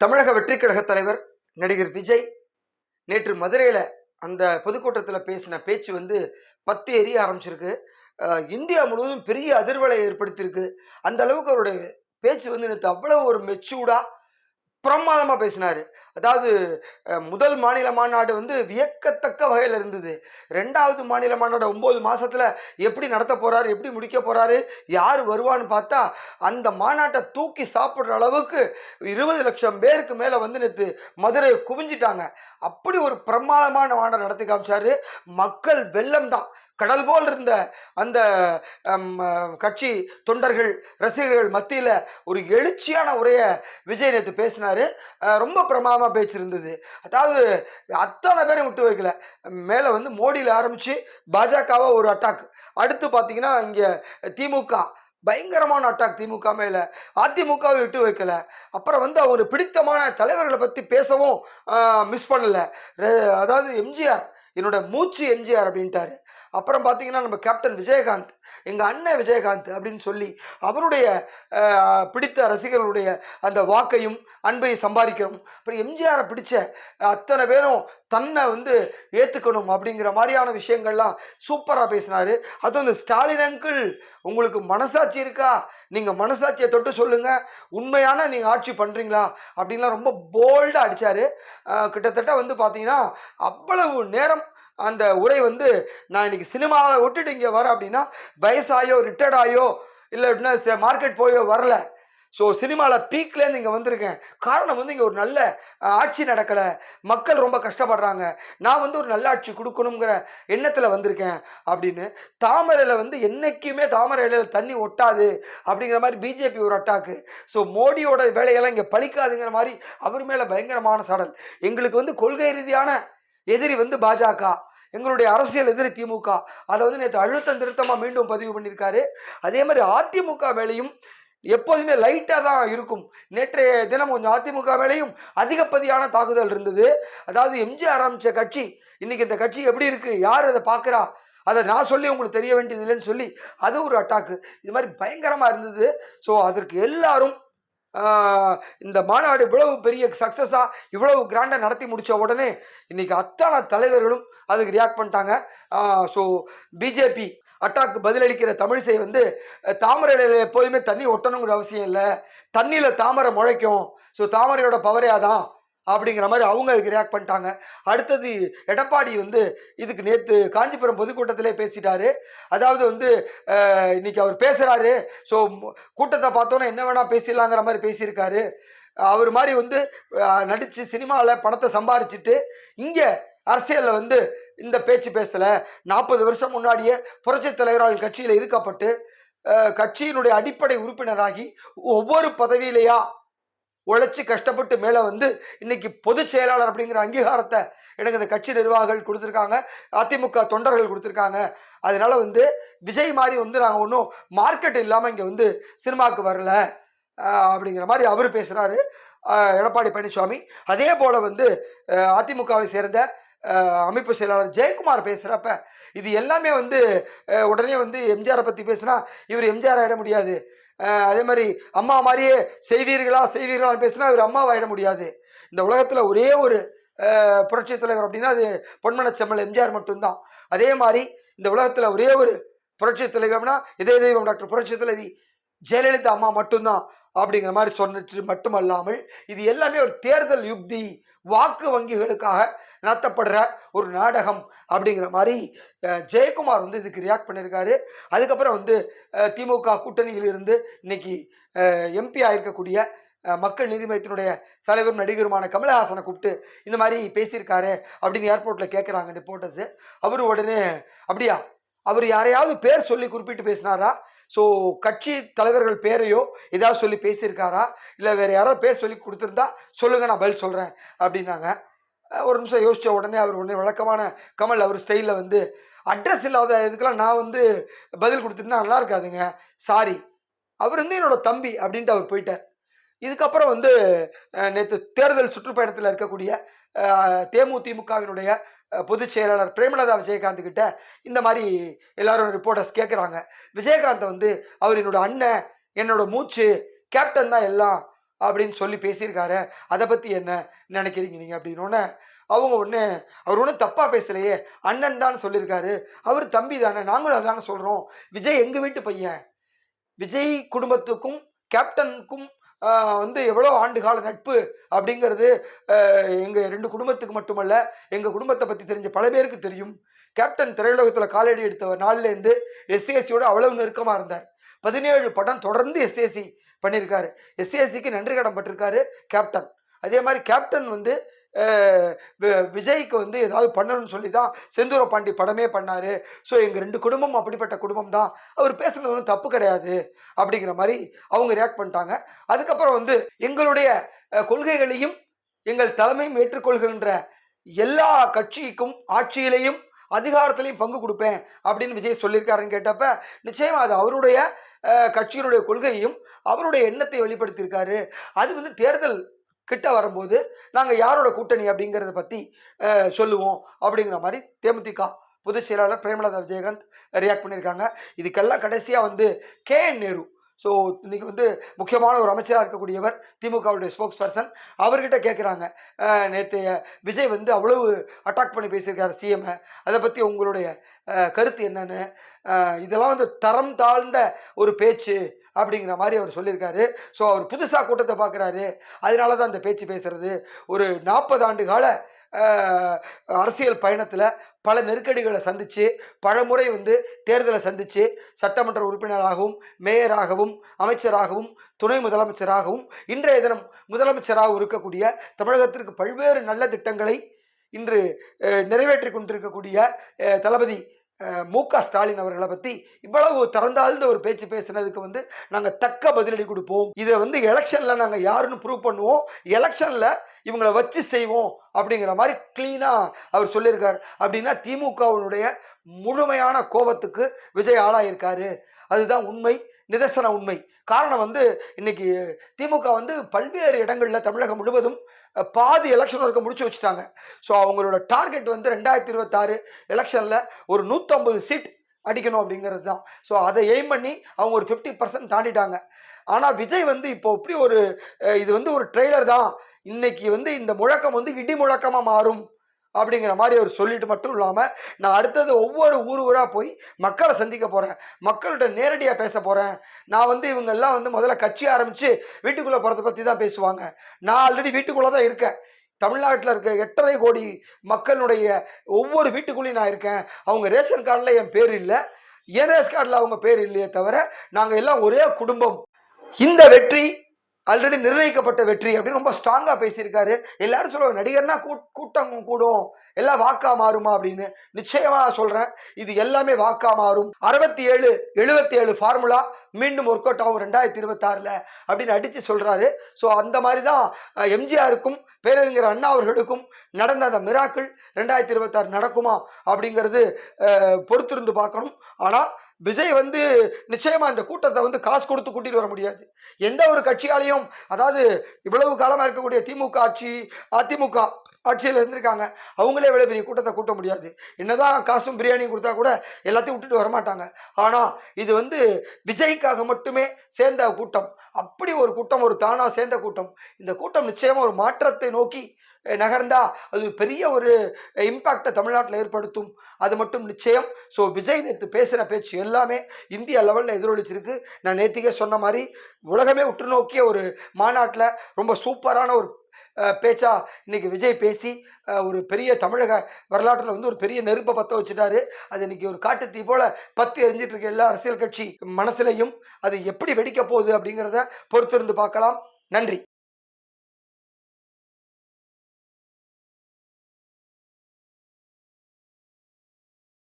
தமிழக வெற்றிக் கழக தலைவர் நடிகர் விஜய் நேற்று மதுரையில் அந்த பொதுக்கூட்டத்தில் பேசின பேச்சு வந்து பத்து எரிய ஆரம்பிச்சிருக்கு. இந்தியா முழுவதும் பெரிய அதிர்வலை ஏற்படுத்தியிருக்கு. அந்த அளவுக்கு அவருடைய பேச்சு வந்து நேற்று அவ்வளோ ஒரு மெச்சூர்டாக பிரமாதமாக பேசினாரு. அதாவது முதல் மாநில மாநாடு வந்து வியக்கத்தக்க வகையில் இருந்தது. ரெண்டாவது மாநில மாநாடு ஒம்பது மாதத்தில் எப்படி நடத்த போகிறாரு எப்படி முடிக்க போகிறாரு யார் வருவான்னு பார்த்தா அந்த மாநாட்டை தூக்கி சாப்பிட்ற அளவுக்கு இருபது லட்சம் பேருக்கு மேலே வந்து நேற்று மதுரையை குவிஞ்சிட்டாங்க. அப்படி ஒரு பிரமாதமான மாநாடு நடத்தி காமிச்சார். மக்கள் வெள்ளம் தான். கடல் போல் இருந்த அந்த கட்சி தொண்டர்கள் ரசிகர்கள் மத்தியில் ஒரு எழுச்சியான உரையை விஜய் நேற்று பேசினார். ரொம்ப பிரமாதமாக பேச்சிருந்தது. அதாவது அத்தனை பேரும் விட்டு வைக்கல. மேலே வந்து மோடியில் ஆரம்பித்து பாஜகவை ஒரு அட்டாக் அடுத்து பார்த்தீங்கன்னா இங்கே திமுக. பயங்கரமான அட்டாக் திமுக மேல. அதிமுகவை விட்டு வைக்கல. அப்புறம் வந்து அவர் பிடித்தமான தலைவர்களை பற்றி பேசவும் மிஸ் பண்ணல. அதாவது எம்ஜிஆர் என்னோட மூச்சு எம்ஜிஆர் அப்படின்ட்டாரு. அப்புறம் பார்த்தீங்கன்னா நம்ம கேப்டன் விஜயகாந்த் எங்கள் அண்ணன் விஜயகாந்த் அப்படின்னு சொல்லி அவருடைய பிடித்த ரசிகர்களுடைய அந்த வாக்கையும் அன்பையும் சம்பாதிக்கிறோம். அப்புறம் எம்ஜிஆரை பிடிச்ச அத்தனை பேரும் தன்னை வந்து ஏற்றுக்கணும் அப்படிங்கிற மாதிரியான விஷயங்கள்லாம் சூப்பராக பேசினார். அதுவும் இந்த ஸ்டாலின் அங்கிள் உங்களுக்கு மனசாட்சி இருக்கா? நீங்கள் மனசாட்சியை தொட்டு சொல்லுங்கள் உண்மையான நீங்கள் ஆட்சி பண்ணுறீங்களா அப்படின்லாம் ரொம்ப போல்டாக அடித்தார் கிட்டத்தட்ட வந்து பார்த்தீங்கன்னா அவ்வளவு நேரம் அந்த உரை வந்து நான் இன்னைக்கு சினிமாவை விட்டுட்டு இங்கே வரேன் அப்படின்னா வயசாயோ ரிட்டையர்ட் ஆயோ இல்லை அப்படின்னா மார்க்கெட் போயோ வரல. ஸோ சினிமாவில் பீக்லேருந்து இங்கே வந்திருக்கேன். காரணம் வந்து இங்கே ஒரு நல்ல ஆட்சி நடக்கலை. மக்கள் ரொம்ப கஷ்டப்படுறாங்க. நான் வந்து ஒரு நல்ல ஆட்சி கொடுக்கணுங்கிற எண்ணத்தில் வந்திருக்கேன் அப்படின்னு தாமரையில் வந்து என்றைக்குமே தாமரை இலையில் தண்ணி ஒட்டாது அப்படிங்கிற மாதிரி பிஜேபி ஒரு அட்டாக்கு. ஸோ மோடியோட வேலையெல்லாம் இங்கே பழிக்காதுங்கிற மாதிரி அவர் மேலே பயங்கரமான சாடல். எங்களுக்கு வந்து கொள்கை ரீதியான எதிரி வந்து பாஜக. எங்களுடைய அரசியல் எதிரி திமுக. அதை வந்து நேற்று அழுத்தம் திருத்தமாக மீண்டும் பதிவு பண்ணியிருக்காரு. அதே மாதிரி அதிமுக மேலேயும் எப்போதுமே லைட்டாக தான் இருக்கும். நேற்றைய தினம் கொஞ்சம் அதிமுக மேலேயும் அதிகப்பதியான தாக்குதல் இருந்தது. அதாவது எம்ஜிஆர் ஆரம்பித்த கட்சி இன்னைக்கு இந்த கட்சி எப்படி இருக்கு யார் அதை பார்க்குறா அதை நான் சொல்லி உங்களுக்கு தெரிய வேண்டியது இல்லைன்னு சொல்லி அது ஒரு அட்டாக்கு இது மாதிரி பயங்கரமாக இருந்தது. ஸோ அதற்கு எல்லாரும் இந்த மாநாடு இவ்வளவு பெரிய சக்ஸஸாக இவ்வளவு கிராண்டாக நடத்தி முடித்த உடனே இன்னைக்கு அத்தனை தலைவர்களும் அதுக்கு ரியாக்ட் பண்ணிட்டாங்க. ஸோ பிஜேபி அட்டாக்கு பதிலளிக்கிற தமிழிசை வந்து தாமரையில் எப்போதுமே தண்ணி ஒட்டணுங்கிற அவசியம் இல்லை. தண்ணியில் தாமரை முளைக்கும். ஸோ தாமரையோட பவரே அதான். அப்படிங்கிற மாதிரி அவங்க அதுக்கு ரியாக்ட் பண்ணிட்டாங்க. அடுத்தது எடப்பாடி வந்து இதுக்கு நேற்று காஞ்சிபுரம் பொதுக்கூட்டத்திலே பேசிட்டாரு. அதாவது வந்து இன்னைக்கு அவர் பேசுகிறாரு ஸோ கூட்டத்தை பார்த்தோன்னே என்ன வேணால் பேசிடலாங்கிற மாதிரி பேசியிருக்காரு. அவர் மாதிரி வந்து நடித்து சினிமாவில் பணத்தை சம்பாரிச்சிட்டு இங்கே அரசியலில் வந்து இந்த பேச்சு பேசலை. நாற்பது வருஷம் முன்னாடியே புரட்சி தலைவரால் கட்சியில் இருக்கப்பட்டு கட்சியினுடைய அடிப்படை உறுப்பினராகி ஒவ்வொரு பதவியிலையா உழைச்சி கஷ்டப்பட்டு மேலே வந்து இன்னைக்கு பொதுச் செயலாளர் அப்படிங்கிற அங்கீகாரத்தை எனக்கு இந்த கட்சி நிர்வாகிகள் கொடுத்துருக்காங்க. அதிமுக தொண்டர்கள் கொடுத்துருக்காங்க. அதனால வந்து விஜய் மாதிரி வந்து நாங்கள் ஒன்றும் மார்க்கெட் இல்லாமல் இங்கே வந்து சினிமாவுக்கு வரல. அப்படிங்கிற மாதிரி அவர் பேசுகிறாரு எடப்பாடி பழனிசாமி அதே போல் வந்து அதிமுகவை சேர்ந்த அமைப்பு செயலாளர் ஜெயக்குமார் பேசுகிறப்ப இது எல்லாமே வந்து உடனே வந்து எம்ஜிஆரை பற்றி பேசுனா இவர் எம்ஜிஆர் ஆகிட முடியாது. அதே மாதிரி அம்மா மாதிரியே செய்வீர்களா செய்வீர்களான்னு பேசினா இவர் அம்மாவாயிட முடியாது. இந்த உலகத்தில் ஒரே ஒரு புரட்சி தலைவர் அப்படின்னா அது பொன்மனச்செம்மல் எம்ஜிஆர் மட்டும்தான். அதே மாதிரி இந்த உலகத்தில் ஒரே ஒரு புரட்சி தலைவி அப்படின்னா இதய தெய்வம் டாக்டர் புரட்சி தலைவி ஜெயலலிதா அம்மா மட்டும்தான். அப்படிங்கிற மாதிரி சொன்னது மட்டுமல்லாமல் இது எல்லாமே ஒரு தேர்தல் யுக்தி வாக்கு வங்கிகளுக்காக நடத்தப்படுற ஒரு நாடகம் அப்படிங்கிற மாதிரி ஜெயக்குமார் வந்து இதுக்கு ரியாக்ட் பண்ணியிருக்காரு. அதுக்கப்புறம் வந்து திமுக கூட்டணியில் இருந்து இன்னைக்கு எம்பி ஆயிருக்கக்கூடிய மக்கள் நீதி மையத்தினுடைய தலைவரும் நடிகருமான கமலஹாசனை கூப்பிட்டு இந்த மாதிரி பேசியிருக்காரு அப்படின்னு ஏர்போர்ட்டில் கேட்குறாங்க ரிப்போர்ட்டர்ஸு அவரு உடனே அப்படியா அவர் யாரையாவது பேர் சொல்லி குறிப்பிட்டு பேசினாரா? ஸோ கட்சி தலைவர்கள் பேரையோ ஏதாவது சொல்லி பேசியிருக்காரா? இல்லை வேறு யாராவது பேர் சொல்லி கொடுத்துருந்தா சொல்லுங்கள் நான் பதில் சொல்கிறேன் அப்படின்னாங்க. ஒரு நிமிஷம் யோசித்த உடனே அவர் உடனே வழக்கமான கமல் அவர் ஸ்டைலில் வந்து அட்ரஸ் இல்லாத இதுக்கெல்லாம் நான் வந்து பதில் கொடுத்துருந்தா நல்லா இருக்காதுங்க சாரி அவர் வந்து என்னோட தம்பி அப்படின்ட்டு அவர் போயிட்டார். இதுக்கப்புறம் வந்து நேற்று தேர்தல் சுற்றுப்பயணத்தில் இருக்கக்கூடிய தேமுதிமுகவினுடைய பொதுச் செயலாளர் பிரேமலதா விஜயகாந்த் கிட்ட இந்த மாதிரி எல்லாரும் ரிப்போர்ட்டர்ஸ் கேட்குறாங்க விஜயகாந்த் வந்து அவர் என்னோட அண்ணன் என்னோட மூச்சு கேப்டன் தான் எல்லாம் அப்படின்னு சொல்லி பேசியிருக்காரு. அதை பற்றி என்ன நினைக்கிறீங்க நீங்க? அப்படின்னோடனே அவங்க ஒன்று அவர் ஒன்றும் தப்பாக பேசலையே அண்ணன் தான் சொல்லியிருக்காரு. அவர் தம்பி தானே நாங்களும் அதானே சொல்கிறோம் விஜய் எங்கள் வீட்டு பையன்? விஜய் குடும்பத்துக்கும் கேப்டனுக்கும் வந்து எவ்வளோ ஆண்டுகால நட்பு அப்படிங்கிறது எங்கள் ரெண்டு குடும்பத்துக்கு மட்டுமல்ல எங்கள் குடும்பத்தை பற்றி தெரிஞ்ச பல பேருக்கு தெரியும். கேப்டன் திரையுலகத்தில் காலடி எடுத்த நாள்லேருந்து இருந்து அவ்வளவு நெருக்கமாக இருந்தார். பதினேழு படம் தொடர்ந்து எஸ்சிஎஸ்சி பண்ணியிருக்காரு எஸ்சிஎஸ்சிக்கு நன்றி கடன் பட்டிருக்காரு கேப்டன். அதே மாதிரி கேப்டன் வந்து விஜய்க்கு வந்து ஏதாவது பண்ணணும்னு சொல்லி தான் செந்தூர பாண்டி படமே பண்ணார். ஸோ எங்கள் ரெண்டு குடும்பம் அப்படிப்பட்ட குடும்பம் தான். அவர் பேசுனது ஒன்றும் தப்பு கிடையாது அப்படிங்கிற மாதிரி அவங்க ரியாக்ட் பண்ணிட்டாங்க. அதுக்கப்புறம் வந்து எங்களுடைய கொள்கைகளையும் எங்கள் தலைமையும் ஏற்றுக்கொள்கின்ற எல்லா கட்சிக்கும் ஆட்சியிலையும் அதிகாரத்திலையும் பங்கு கொடுப்பேன் அப்படின்னு விஜய் சொல்லியிருக்காருன்னு கேட்டப்ப நிச்சயமாக அது அவருடைய கட்சியினுடைய கொள்கையும் அவருடைய எண்ணத்தை வெளிப்படுத்தியிருக்காரு. அது வந்து தேர்தல் கிட்ட வரும்போது நாங்கள் யாரோட கூட்டணி அப்படிங்கிறத பற்றி சொல்லுவோம் அப்படிங்கிற மாதிரி தேமுதிக பொதுச் செயலாளர் பிரேமலதா விஜயகாந்த் ரியாக்ட் பண்ணியிருக்காங்க இதுக்கெல்லாம் கடைசியாக வந்து கே என் நேரு ஸோ இன்னைக்கு வந்து முக்கியமான ஒரு அமைச்சராக இருக்கக்கூடியவர் திமுகவுடைய ஸ்போக்ஸ் பர்சன் அவர்கிட்ட கேட்குறாங்க நேற்று விஜய் வந்து அவ்வளவு அட்டாக் பண்ணி பேசியிருக்காரு சிஎம்ஐ அதை பற்றி உங்களுடைய கருத்து என்னன்னு? இதெல்லாம் வந்து தரம் தாழ்ந்த ஒரு பேச்சு அப்படிங்கிற மாதிரி அவர் சொல்லியிருக்காரு. ஸோ அவர் புதுசாக கூட்டத்தை பார்க்குறாரு அதனால தான் அந்த பேச்சு பேசுறது. ஒரு நாற்பது ஆண்டு கால அரசியல் பயணத்தில் பல நெருக்கடிகளை சந்தித்து பலமுறை வந்து தேர்தலை சந்தித்து சட்டமன்ற உறுப்பினராகவும் மேயராகவும் அமைச்சராகவும் துணை முதலமைச்சராகவும் இன்றைய தினம் முதலமைச்சராகவும் இருக்கக்கூடிய தமிழகத்திற்கு பல்வேறு நல்ல திட்டங்களை இன்று நிறைவேற்றி கொண்டிருக்கக்கூடிய தளபதி மு க ஸ்டாலின் அவர்களை பற்றி இவ்வளவு திறந்தாழ்ந்த ஒரு பேச்சு பேசுனதுக்கு வந்து நாங்கள் தக்க பதிலடி கொடுப்போம். இதை வந்து எலெக்ஷனில் நாங்கள் யாருன்னு ப்ரூவ் பண்ணுவோம். எலெக்ஷனில் இவங்களை வச்சு செய்வோம் அப்படிங்கிற மாதிரி க்ளீனாக அவர் சொல்லியிருக்கார். அப்படின்னா திமுகவினுடைய முழுமையான கோபத்துக்கு விஜய் ஆளாயிருக்காரு. அதுதான் உண்மை. நிதர்சன உண்மை. காரணம் வந்து இன்னைக்கு திமுக வந்து பல்வேறு இடங்களில் தமிழகம் முழுவதும் பாதி எலெக்ஷன் ஒர்க்கை முடிச்சு வச்சுட்டாங்க. ஸோ அவங்களோட டார்கெட் வந்து ரெண்டாயிரத்தி இருபத்தாறு எலெக்ஷனில் ஒரு நூற்றம்பது சீட் அடிக்கணும் அப்படிங்கிறது தான். ஸோ அதை எய்ம் பண்ணி அவங்க ஒரு ஃபிஃப்டி பர்சன்ட் தாண்டிட்டாங்க. ஆனால் விஜய் வந்து இப்போ இப்படி ஒரு இது வந்து ஒரு ட்ரெய்லர் தான். இன்னைக்கு வந்து இந்த முழக்கம் வந்து இடி முழக்கமாக மாறும். அப்படிங்கிற மாதிரி அவர் சொல்லிட்டு மட்டும் இல்லாமல் நான் அடுத்தது ஒவ்வொரு ஊர் ஊராக போய் மக்களை சந்திக்க போகிறேன் மக்கள்கிட்ட நேரடியாக பேச போகிறேன் நான் வந்து இவங்கெல்லாம் வந்து முதல்ல கட்சி ஆரம்பித்து வீட்டுக்குள்ளே போகிறத பற்றி தான் பேசுவாங்க. நான் ஆல்ரெடி வீட்டுக்குள்ளே தான் இருக்கேன். தமிழ்நாட்டில் இருக்க எட்டரை கோடி மக்களுடைய ஒவ்வொரு வீட்டுக்குள்ளேயும் நான் இருக்கேன். அவங்க ரேஷன் கார்டில் என் பேர் இல்லை. என் ரேஷன் கார்டில் அவங்க பேர் இல்லையே தவிர நாங்கள் எல்லாம் ஒரே குடும்பம். இந்த வெற்றி ஆல்ரெடி நிர்ணயிக்கப்பட்ட வெற்றி அப்படின்னு ரொம்ப ஸ்ட்ராங்காக பேசியிருக்காரு. எல்லாரும் சொல்லுவாங்க நடிகர்னா கூட்டம் கூடும். எல்லாம் வாக்கா மாறுமா? அப்படின்னு. நிச்சயமா சொல்றேன் இது எல்லாமே வாக்கா மாறும். அறுபத்தி ஏழு எழுபத்தி ஏழு ஃபார்முலா மீண்டும் ஒர்க் அவுட் ஆகும் ரெண்டாயிரத்தி இருபத்தாறுல அப்படின்னு அடித்து சொல்றாரு. ஸோ அந்த மாதிரி தான் எம்ஜிஆருக்கும் பேரறிஞர் அண்ணா அவர்களுக்கும் நடந்த அந்த மிராக்கள் ரெண்டாயிரத்தி இருபத்தாறு நடக்குமா அப்படிங்கிறது பொறுத்திருந்து பார்க்கணும். ஆனால் விஜய் வந்து நிச்சயமா இந்த கூட்டத்தை வந்து காசு கொடுத்து கூட்டிட்டு வர முடியாது. எந்த ஒரு கட்சியாலையும் அதாவது இவ்வளவு காலமா இருக்கக்கூடிய திமுக ஆட்சி அதிமுக ஆட்சியில் இருந்திருக்காங்க. அவங்களே இவ்வளவு பெரிய கூட்டத்தை கூட்ட முடியாது. என்னதான் காசும் பிரியாணியும் கொடுத்தா கூட எல்லாத்தையும் விட்டுட்டு வரமாட்டாங்க. ஆனால் இது வந்து விஜய்க்காக மட்டுமே சேர்ந்த கூட்டம். அப்படி ஒரு கூட்டம் ஒரு தானா சேர்ந்த கூட்டம். இந்த கூட்டம் நிச்சயமா ஒரு மாற்றத்தை நோக்கி நகர்ந்தால் நகர்ந்தா அது பெரிய ஒரு இம்பாக்டை தமிழ்நாட்டில் ஏற்படுத்தும். அது மட்டும் நிச்சயம். ஸோ விஜய் நேற்று பேசுகிற பேச்சு எல்லாமே இந்திய லெவலில் எதிரொலிச்சிருக்கு. நான் நேற்றுக்கே சொன்ன மாதிரி உலகமே உற்று நோக்கிய ஒரு மாநாட்டில் ரொம்ப சூப்பரான ஒரு பேச்சா இன்னைக்கு விஜய் பேசி ஒரு பெரிய தமிழக வரலாற்றில் வந்து ஒரு பெரிய நெருப்பை பற்ற வச்சுட்டாரு. அது இன்னைக்கு ஒரு காட்டு தீ போல பத்தி எரிஞ்சிட்டு இருக்க எல்லா அரசியல் கட்சி மனசுலையும் அது எப்படி வெடிக்க போகுது அப்படிங்கிறத பொறுத்திருந்து பார்க்கலாம். நன்றி.